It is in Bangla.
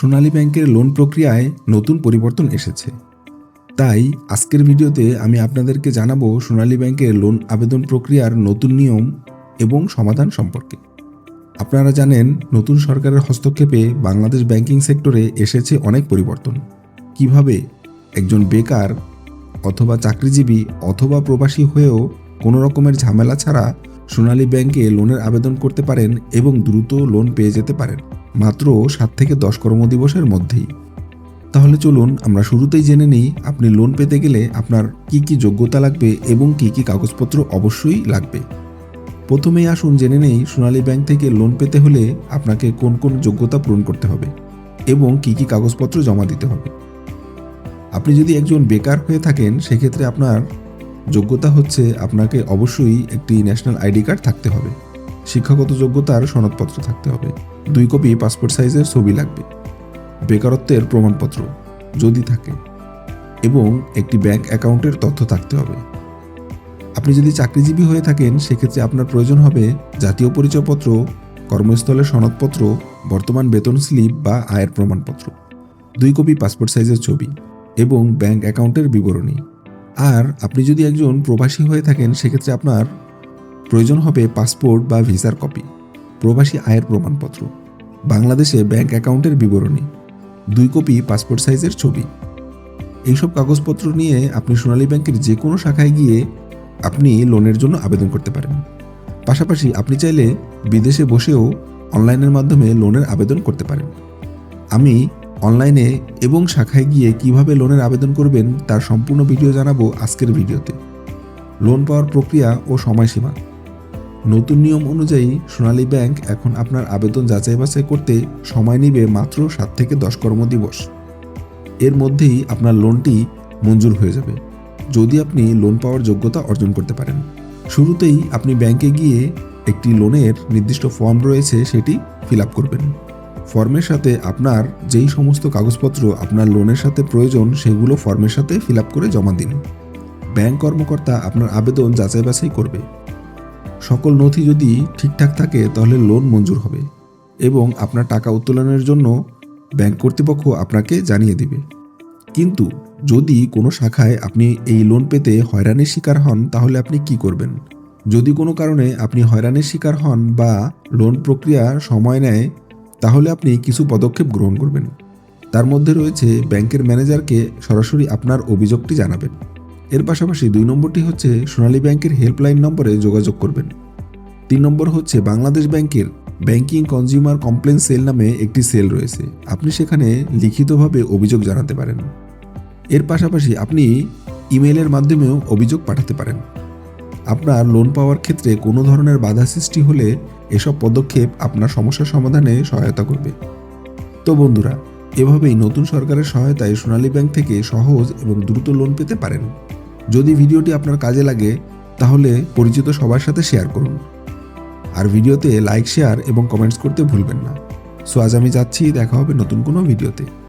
সোনালী ব্যাংকের লোন প্রক্রিয়ায় নতুন পরিবর্তন এসেছে। তাই আজকের ভিডিওতে আমি আপনাদেরকে জানাব সোনালী ব্যাংকের লোন আবেদন প্রক্রিয়ার নতুন নিয়ম এবং সমাধান সম্পর্কে। আপনারা জানেন, নতুন সরকারের হস্তক্ষেপে বাংলাদেশ ব্যাংকিং সেক্টরে এসেছে অনেক পরিবর্তন। কীভাবে? একজন বেকার অথবা চাকরিজীবী অথবা প্রবাসী হয়েও কোনো রকমের ঝামেলা ছাড়া সোনালী ব্যাংকে লোনের আবেদন করতে পারেন এবং দ্রুত লোন পেয়ে যেতে পারেন। মাত্র সাত থেকে দশ কর্মদিবসের মধ্যেই। তাহলে চলুন আমরা শুরুতেই জেনে নিই আপনি লোন পেতে গেলে আপনার কি কি যোগ্যতা লাগবে এবং কি কি কাগজপত্র অবশ্যই লাগবে। প্রথমেই আসুন জেনে নেই সোনালী ব্যাংক থেকে লোন পেতে হলে আপনাকে কোন কোন যোগ্যতা পূরণ করতে হবে এবং কি কি কাগজপত্র জমা দিতে হবে। আপনি যদি একজন বেকার হয়ে থাকেন, সেক্ষেত্রে আপনার যোগ্যতা হচ্ছে আপনাকে অবশ্যই একটি ন্যাশনাল আইডি কার্ড থাকতে হবে। শিক্ষাগত যোগ্যতার সনদপত্র থাকতে হবে। দুই কপি পাসপোর্ট সাইজের ছবি লাগবে। বেকারত্বের প্রমাণপত্র যদি থাকে এবং একটি ব্যাংক অ্যাকাউন্টের তথ্য থাকতে হবে। আপনি যদি চাকরিজীবী হয়ে থাকেন, সেক্ষেত্রে আপনার প্রয়োজন হবে জাতীয় পরিচয়পত্র, কর্মস্থলের সনদপত্র, বর্তমান বেতন স্লিপ বা আয়ের প্রমাণপত্র। দুই কপি পাসপোর্ট সাইজের ছবি এবং ব্যাংক অ্যাকাউন্টের বিবরণী। আর আপনি যদি একজন প্রবাসী হয়ে থাকেন, সেক্ষেত্রে আপনার প্রয়োজন হবে পাসপোর্ট বা ভিসার কপি, প্রবাসী আয়ের প্রমাণপত্র, বাংলাদেশে ব্যাংক অ্যাকাউন্টের বিবরণী, দুই কপি পাসপোর্ট সাইজের ছবি। এইসব কাগজপত্র নিয়ে আপনি সোনালী ব্যাংকের যে কোনো শাখায় গিয়ে আপনি লোনের জন্য আবেদন করতে পারেন। পাশাপাশি আপনি চাইলে বিদেশে বসেও অনলাইনের মাধ্যমে লোনের আবেদন করতে পারেন। আমি অনলাইনে এবং শাখায় গিয়ে কীভাবে লোনের আবেদন করবেন তার সম্পূর্ণ ভিডিও জানাব আজকের ভিডিওতে। লোন পাওয়ার প্রক্রিয়া ও সময়সীমা। নতুন নিয়ম অনুযায়ী সোনালী ব্যাংক এখন আপনার আবেদন যাচাই বাছাই করতে সময় নেবে মাত্র সাত থেকে দশ কর্মদিবস। এর মধ্যেই আপনার লোনটি মঞ্জুর হয়ে যাবে, যদি আপনি লোন পাওয়ার যোগ্যতা অর্জন করতে পারেন। শুরুতেই আপনি ব্যাংকে গিয়ে একটি লোনের নির্দিষ্ট ফর্ম রয়েছে সেটি ফিল আপ করবেন। ফর্মের সাথে আপনার যেই সমস্ত কাগজপত্র আপনার লোনের সাথে প্রয়োজন সেগুলো ফর্মের সাথে ফিল আপ করে জমা দিন। ব্যাংক কর্মকর্তা আপনার আবেদন যাচাই বাছাই করবে। সকল নথি যদি ঠিকঠাক থাকে, তাহলে লোন মঞ্জুর হবে এবং আপনার টাকা উত্তোলনের জন্য ব্যাংক কর্তৃপক্ষ আপনাকে জানিয়ে দিবে। কিন্তু যদি কোনো শাখায় আপনি এই লোন পেতে হয়রানির শিকার হন, তাহলে আপনি কি করবেন? যদি কোনো কারণে আপনি হয়রানির শিকার হন বা লোন প্রক্রিয়া সময় নেয়, তাহলে আপনি কিছু পদক্ষেপ গ্রহণ করবেন। তার মধ্যে রয়েছে ব্যাংকের ম্যানেজারকে সরাসরি আপনার অভিযোগটি জানাবেন। এর পাশাপাশি দুই নম্বরটি হচ্ছে সোনালী ব্যাংকের হেল্পলাইন নম্বরে যোগাযোগ করবেন। তিন নম্বর হচ্ছে বাংলাদেশ ব্যাংকের ব্যাংকিং কনজিউমার কমপ্লেন সেল নামে একটি সেল রয়েছে। আপনি সেখানে লিখিতভাবে অভিযোগ জানাতে পারেন। এর পাশাপাশি আপনি ইমেলের মাধ্যমেও অভিযোগ পাঠাতে পারেন। আপনার লোন পাওয়ার ক্ষেত্রে কোনো ধরনের বাধা সৃষ্টি হলে এসব পদক্ষেপ আপনার সমস্যার সমাধানে সহায়তা করবে। তো বন্ধুরা, এভাবেই নতুন সরকারের সহায়তায় সোনালী ব্যাংক থেকে সহজ এবং দ্রুত লোন পেতে পারেন। যদি ভিডিওটি আপনার কাজে লাগে, তাহলে পরিচিত সবার সাথে শেয়ার করুন। আর ভিডিওতে লাইক শেয়ার এবং কমেন্টস করতে ভুলবেন না। সো আজ আমি যাচ্ছি, দেখা হবে নতুন কোনো ভিডিওতে।